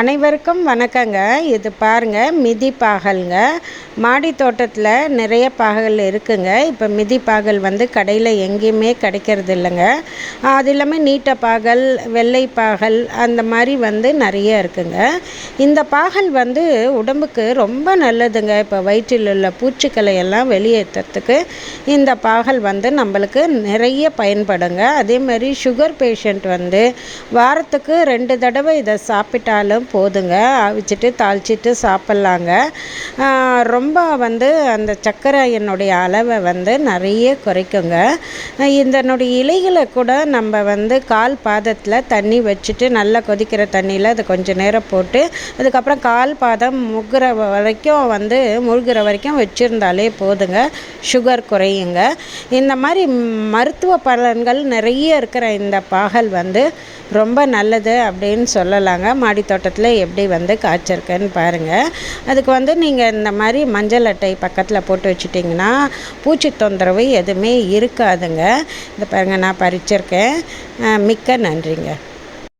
அனைவருக்கும் வணக்கங்க. இது பாருங்க மிதி பாகல்ங்க. மாடி தோட்டத்தில் நிறைய பாகல் இருக்குங்க. இப்போ மிதி பாகல் வந்து கடையில் எங்கேயுமே கிடைக்கிறது இல்லைங்க. அது இல்லாமல் நீட்ட பாகல் வெள்ளை பாகல் அந்த மாதிரி வந்து நிறைய இருக்குங்க. இந்த பாகல் வந்து உடம்புக்கு ரொம்ப நல்லதுங்க. இப்போ வயிற்றில் உள்ள பூச்சிக்களை எல்லாம் வெளியேற்றத்துக்கு இந்த பாகல் வந்து நம்மளுக்கு நிறைய பயன்படுங்க. அதே மாதிரி சுகர் பேஷண்ட் வந்து வாரத்துக்கு ரெண்டு தடவை இதை சாப்பிட்டாலும் போதுங்க. அவிச்சிட்டு தாளிச்சிட்டு சாப்பிட்லாங்க. ரொம்ப வந்து அந்த சர்க்கரையினுடைய அளவை வந்து நிறைய குறைக்குங்க. இதனுடைய இலைகளை கூட நம்ம வந்து கால் பாதத்தில் தண்ணி வச்சுட்டு நல்லா கொதிக்கிற தண்ணியில் அது கொஞ்சம் நேரம் போட்டு அதுக்கப்புறம் கால் பாதம் முகிற வரைக்கும் வந்து முழுகிற வரைக்கும் வச்சுருந்தாலே போதுங்க. சுகர் குறையுங்க. இந்த மாதிரி மருத்துவ பலன்கள் நிறைய இருக்கிற இந்த பாகல் வந்து ரொம்ப நல்லது அப்படின்னு சொல்லலாங்க. மாடி தோட்டத்தில் எப்படி வந்து காய்ச்சிருக்குன்னு பாருங்கள் அதுக்கு வந்து நீங்கள் இந்த மாதிரி மஞ்சள் அட்டை பக்கத்தில் போட்டு வச்சுட்டிங்கன்னா பூச்சி தொந்தரவு எதுவுமே இருக்காதுங்க. இந்த பாருங்கள் நான் பறிச்சிருக்கேன். மிக்க நன்றிங்க.